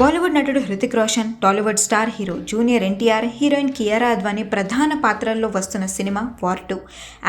బాలీవుడ్ నటుడు Hrithik Roshan Tollywood star hero junior NTR heroine Kiara Advani ప్రధాన పాత్రల్లో వస్తున్న సినిమా వార్ టూ.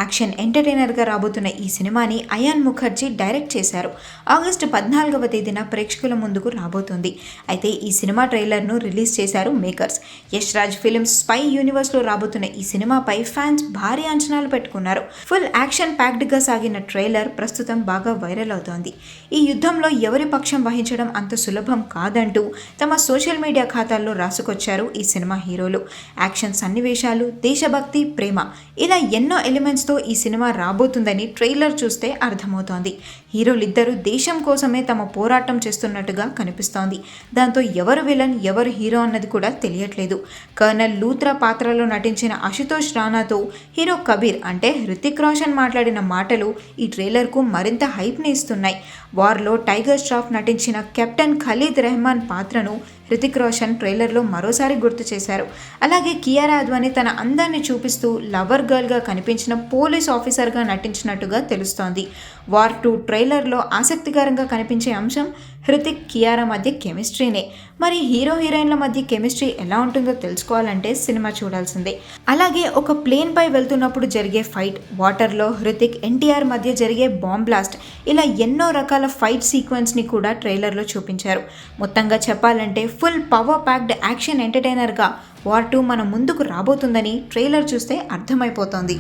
యాక్షన్ ఎంటర్టైనర్గా రాబోతున్న ఈ సినిమాని అయాన్ ముఖర్జీ డైరెక్ట్ చేశారు. ఆగస్టు పద్నాలుగవ తేదీన ప్రేక్షకుల ముందుకు రాబోతుంది. అయితే ఈ సినిమా ట్రైలర్ను రిలీజ్ చేశారు makers. Yash Raj Films spy యూనివర్స్లో రాబోతున్న ఈ సినిమాపై ఫ్యాన్స్ భారీ అంచనాలు పెట్టుకున్నారు. ఫుల్ యాక్షన్ ప్యాక్డ్గా సాగిన ట్రైలర్ ప్రస్తుతం బాగా వైరల్ అవుతోంది. ఈ యుద్ధంలో ఎవరి పక్షం వహించడం అంత సులభం కాదంటూ తమ సోషల్ మీడియా ఖాతాల్లో రాసుకొచ్చారు ఈ సినిమా హీరోలు. యాక్షన్ సన్నివేశాలు దేశభక్తి ప్రేమ ఇలా ఎన్నో ఎలిమెంట్స్తో ఈ సినిమా రాబోతుందని ట్రైలర్ చూస్తే అర్థమవుతోంది. హీరోలిద్దరూ దేశం కోసమే తమ పోరాటం చేస్తున్నట్టుగా కనిపిస్తోంది. దాంతో ఎవరు విలన్ ఎవరు హీరో అన్నది కూడా తెలియట్లేదు. కర్నల్ లూత్రా పాత్రలో నటించిన అశుతోష్ రానాతో హీరో కబీర్ అంటే హృతిక్ రోషన్ మాట్లాడిన మాటలు ఈ ట్రైలర్కు మరింత హైప్ని ఇస్తున్నాయి. వార్లో టైగర్ ష్రాఫ్ నటించిన కెప్టెన్ ఖలీద్ రెహమాన్ పాత్రను హృతిక్ రోషన్ ట్రైలర్లో మరోసారి గుర్తు చేశారు. అలాగే కియారా అద్వానీ తన అందాన్ని చూపిస్తూ లవర్ గర్ల్గా కనిపించిన పోలీస్ ఆఫీసర్గా నటించినట్టుగా తెలుస్తోంది. వార్ టూ ట్రైలర్లో ఆసక్తికరంగా కనిపించే అంశం హృతిక్ కియారా మధ్య కెమిస్ట్రీనే. మరి హీరో హీరోయిన్ల మధ్య కెమిస్ట్రీ ఎలా ఉంటుందో తెలుసుకోవాలంటే సినిమా చూడాల్సిందే. అలాగే ఒక ప్లేన్ పై వెళ్తున్నప్పుడు జరిగే ఫైట్ వాటర్లో హృతిక్ ఎన్టీఆర్ మధ్య జరిగే బాంబ్ బ్లాస్ట్ ఇలా ఎన్నో రకాల ఫైట్ సీక్వెన్స్ని కూడా ట్రైలర్లో చూపించారు. మొత్తంగా చెప్పాలంటే ఫుల్ పవర్ ప్యాక్డ్ యాక్షన్ ఎంటర్టైనర్గా వార్ టూ మన ముందుకు రాబోతుందని ట్రైలర్ చూస్తే అర్థమైపోతోంది